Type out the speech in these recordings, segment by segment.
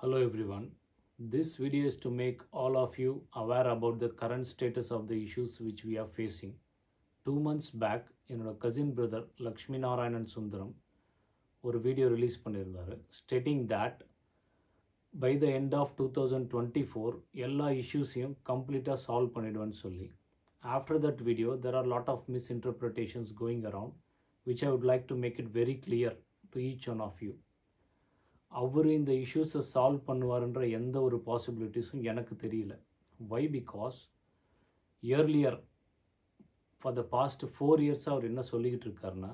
Hello everyone. This video is to make all of you aware about the current status of the issues which we are facing. Two months back, என்னோட cousin brother Lakshmi Narayanan Sundaram ஒரு video release பண்ணியிருந்தாரு stating that by the end of two thousand twenty four எல்லா இஷ்யூஸையும் கம்ப்ளீட்டாக solve பண்ணிடுவேன்னு சொல்லி after that video there are lot of misinterpretations going around which I would like to make it very clear to each one of you அவர் இந்த இஷ்யூஸை solve பண்ணுவாருன்ற எந்த ஒரு பாசிபிலிட்டிஸும் எனக்கு தெரியல. Why because earlier for the past four இயர்ஸாக அவர் என்ன சொல்லிக்கிட்டு இருக்காருன்னா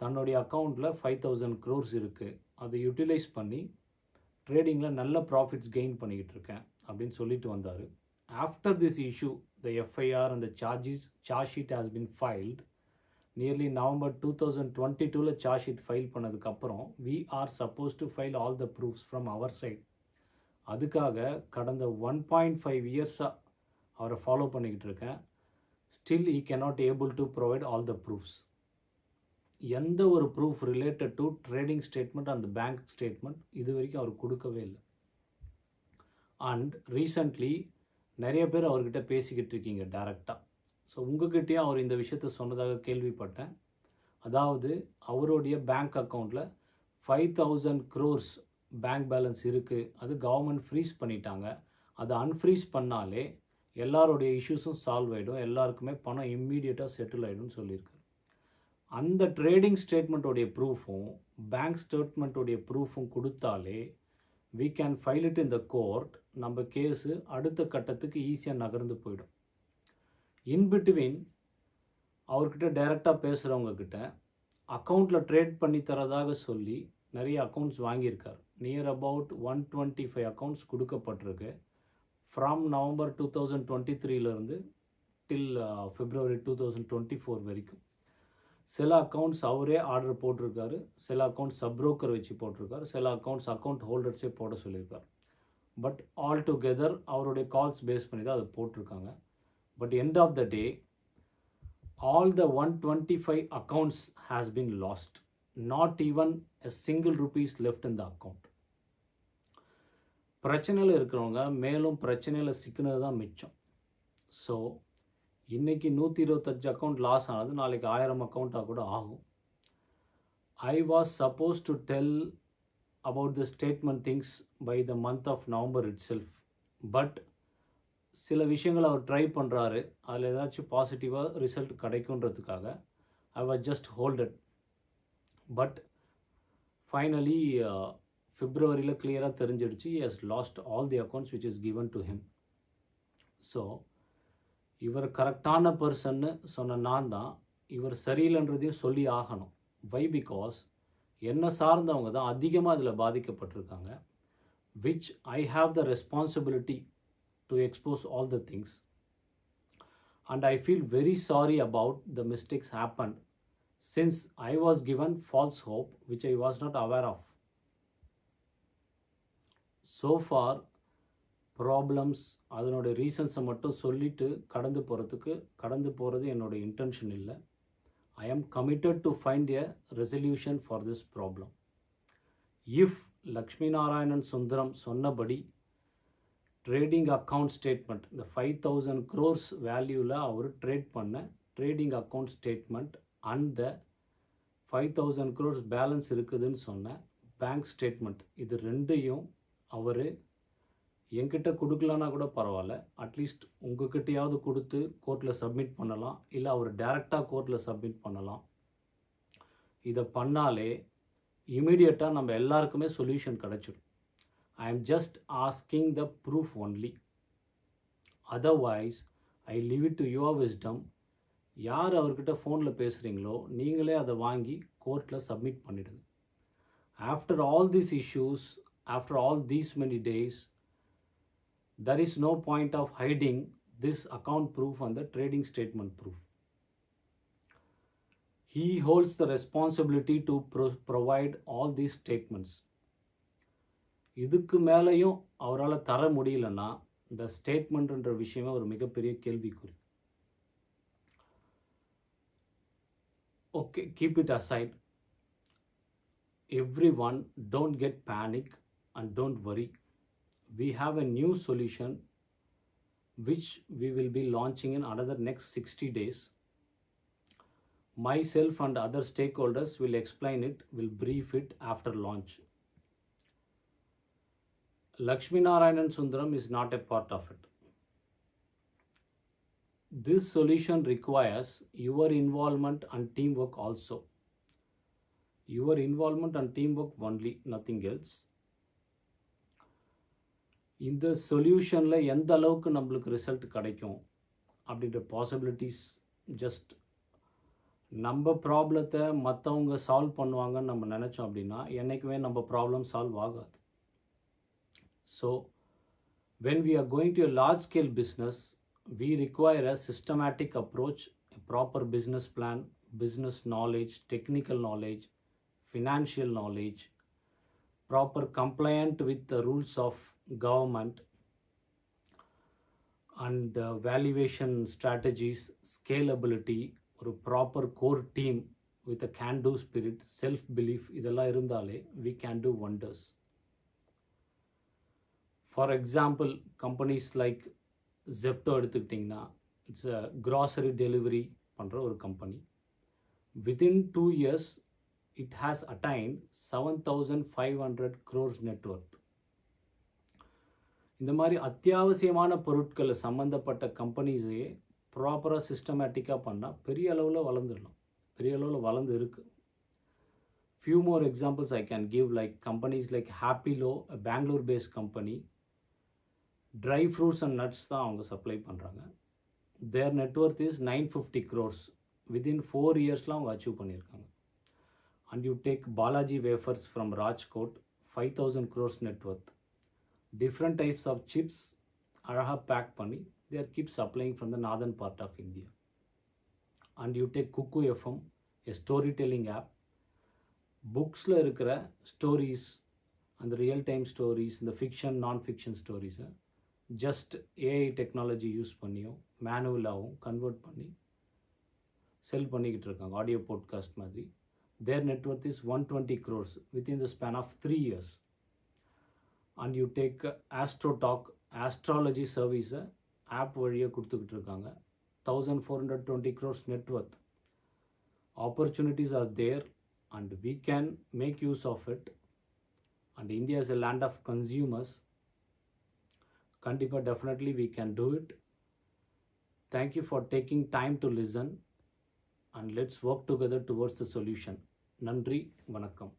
தன்னுடைய அக்கௌண்ட்டில் ஃபைவ் தௌசண்ட் க்ரோர்ஸ் இருக்குது அதை யூட்டிலைஸ் பண்ணி ட்ரேடிங்கில் நல்ல ப்ராஃபிட்ஸ் கெயின் பண்ணிக்கிட்டு இருக்கேன் அப்படின்னு சொல்லிட்டு வந்தார். After this issue the FIR அந்த charges charge sheet has been filed nearly November two thousand twenty டூவில் சார்ஜ் ஷீட் ஃபைல் பண்ணதுக்கப்புறம் we are supposed to file all the proofs from our side அதுக்காக கடந்த ஒன் பாயிண்ட் ஃபைவ் இயர்ஸாக அவரை follow பண்ணிக்கிட்டு இருக்கேன். Still I cannot able to provide all the proofs எந்த ஒரு proof related to trading statement அந்த பேங்க் ஸ்டேட்மெண்ட் இது வரைக்கும் அவர் கொடுக்கவே இல்லை. அண்ட் ரீசன்ட்லி நிறைய பேர் அவர்கிட்ட பேசிக்கிட்டு இருக்கீங்க டேரெக்டாக ஸோ உங்ககிட்டயே அவர் இந்த விஷயத்த சொன்னதாக கேள்விப்பட்டேன். அதாவது அவருடைய பேங்க் அக்கௌண்ட்டில் five thousand crores bank balance இருக்குது அது கவர்மெண்ட் ஃப்ரீஸ் பண்ணிட்டாங்க. அதை அன்ஃப்ரீஸ் பண்ணாலே எல்லாருடைய இஷ்யூஸும் சால்வ் ஆகிடும் எல்லாருக்குமே பணம் இம்மீடியட்டாக செட்டில் ஆகிடும்னு சொல்லியிருக்காரு. அந்த ட்ரேடிங் ஸ்டேட்மெண்ட்டோடைய ப்ரூஃபும் பேங்க் ஸ்டேட்மெண்ட்டோடைய ப்ரூஃபும் கொடுத்தாலே we can file it in the court நம்ம கேஸு அடுத்த கட்டத்துக்கு ஈஸியாக நகர்ந்து போயிடும். இன் பிட்வீன் அவர்கிட்ட டைரெக்டாக பேசுகிறவங்க கிட்ட அக்கௌண்ட்டில் ட்ரேட் பண்ணி தரதாக சொல்லி நிறைய accounts வாங்கியிருக்கார். Near about one twenty five accounts கொடுக்கப்பட்டிருக்கு. From November two thousand twenty த்ரீலேருந்து till February two thousand twenty four வரைக்கும் சில அக்கௌண்ட்ஸ் அவரே ஆர்டர் போட்டிருக்காரு. சில அக்கௌண்ட்ஸ் சப்ரோக்கர் வச்சு போட்டிருக்காரு. சில அக்கௌண்ட்ஸ் அக்கௌண்ட் ஹோல்டர்ஸே போட சொல்லியிருக்கார். பட் ஆல் டுகெதர் அவருடைய கால்ஸ் பேஸ் பண்ணி தான் அதை போட்டிருக்காங்க. But end of the day all the one twenty five accounts has been lost not even a single rupees left in the account பிரச்சனையில் இருக்கிறவங்க மேலும் பிரச்சனையில் சிக்கினது தான் மிச்சம். ஸோ இன்றைக்கி நூற்றி இருபத்தஞ்சு அக்கௌண்ட் லாஸ் ஆனது நாளைக்கு ஆயிரம் அக்கௌண்ட்டாக கூட ஆகும். I was supposed to tell about the statement things by the month of November itself but சில விஷயங்கள் அவர் ட்ரை பண்ணுறாரு அதில் ஏதாச்சும் பாசிட்டிவாக result கிடைக்குன்றதுக்காக I was just holded but finally ஃபிப்ரவரியில் கிளியராக தெரிஞ்சிடுச்சு. Is lost all the accounts which is given to him so இவர் கரெக்டான பர்சன்னு சொன்ன நான் தான். இவர் சரியில்லைன்றதையும் சொல்லி ஆகணும். வை பிகாஸ் என்னை சார்ந்தவங்க தான் அதிகமாக இதில் பாதிக்கப்பட்டிருக்காங்க. Which I have the responsibility to expose all the things and I feel very sorry about the mistakes happened since I was given false hope which I was not aware of so for problems அதனுடைய ரீசன்ஸை மட்டும் சொல்லிட்டு கடந்து போகிறதுக்கு கடந்து போகிறது என்னோட intention இல்லை. I am committed to find a resolution for this problem if Lakshmi Narayanan Sundaram சொன்னபடி ட்ரேடிங் அக்கௌண்ட் ஸ்டேட்மெண்ட். இந்த ஃபைவ் தௌசண்ட் க்ரோர்ஸ் வேல்யூவில் அவர் ட்ரேட் பண்ண trading account statement and the five thousand crores balance இருக்குதுன்னு சொன்ன bank statement இது ரெண்டையும் அவர் என்கிட்ட கொடுக்கலன்னா கூட பரவாயில்ல. அட்லீஸ்ட் உங்ககிட்டயாவது கொடுத்து கோர்ட்டில் சப்மிட் பண்ணலாம். இல்லை அவர் டைரெக்டாக கோர்ட்டில் சப்மிட் பண்ணலாம். இதை பண்ணாலே இமீடியட்டாக நம்ம எல்லாருக்குமே சொல்யூஷன் கிடச்சிடும். I am just asking the proof only otherwise I leave it to your wisdom யார் அவர்கிட்ட ஃபோனில் பேசுகிறீங்களோ நீங்களே அதை வாங்கி கோர்ட்டில் சப்மிட் பண்ணிடுங்க after all these issues after all these many days there is no point of hiding this account proof and the trading statement proof. He holds the responsibility to pro- provide all these statements. இதுக்கு மேலேயும் அவரால் தர முடியலன்னா இந்த ஸ்டேட்மெண்ட்ன்ற விஷயமே ஒரு மிகப்பெரிய கேள்விக்குறி okay keep it aside everyone don't get panic and don't worry. We have a new solution which we will be launching in another next 60 days. Myself and other stakeholders will explain it, will brief it after launch. Lakshmi Narayanan Sundaram is not a part of it. This solution requires your involvement and teamwork also. Your involvement and teamwork only, nothing else. இந்த சொல்யூஷனில் எந்த அளவுக்கு நம்மளுக்கு result கிடைக்கும் அப்படின்ற possibilities just நம்ம ப்ராப்ளத்தை மற்றவங்க solve பண்ணுவாங்கன்னு நம்ம நினச்சோம் அப்படின்னா என்றைக்குமே நம்ம ப்ராப்ளம் சால்வ் ஆகாது so when we are going to a large scale business, we require a systematic approach, a proper business plan, business knowledge, technical knowledge, financial knowledge, proper compliant with the rules of government and uh, valuation strategies, scalability, ஒரு proper core team with a can do spirit self belief இதெல்லாம் இருந்தாலே we can do wonders For example companies like Zepto எடுத்துக்கிட்டிங்கன்னா it's a grocery delivery பண்ணுற ஒரு company within two years it has attain seven thousand five hundred crores network இந்த மாதிரி அத்தியாவசியமான பொருட்களை சம்மந்தப்பட்ட கம்பெனிஸையே ப்ராப்பராக சிஸ்டமேட்டிக்காக பண்ணால் பெரிய அளவில் வளர்ந்துடலாம். பெரிய அளவில் வளர்ந்து இருக்குது few more examples I can give like companies like Happilo Bangalore based company dry fruits and nuts தான் அவங்க சப்ளை பண்ணுறாங்க their net worth is nine fifty crores within four இயர்ஸ்லாம் அவங்க அச்சீவ் பண்ணியிருக்காங்க. And you take Balaji wafers from Rajkot five thousand crores net worth different types of chips அழகாக pack பண்ணி they keep supplying from the northern part of India and you take Kuku FM a story telling app புக்ஸில் இருக்கிற stories அந்த real time stories இந்த fiction நான் fiction ஸ்டோரிஸை just AI technology use பண்ணியும் மேனுவலாகவும் convert பண்ணி செல் பண்ணிக்கிட்டு இருக்காங்க. ஆடியோ போட்காஸ்ட் மாதிரி. There network is one twenty crores within the span of three years and you take Astrotalk astrology சர்வீஸை ஆப் வழியாக கொடுத்துக்கிட்டு இருக்காங்க. Thousand four hundred twenty crores network opportunities are there and we can make use of it and India is a land of consumers கண்டிப்பாக definitely we can do it thank you for taking time to listen and let's work together towards the solution நன்றி வணக்கம்.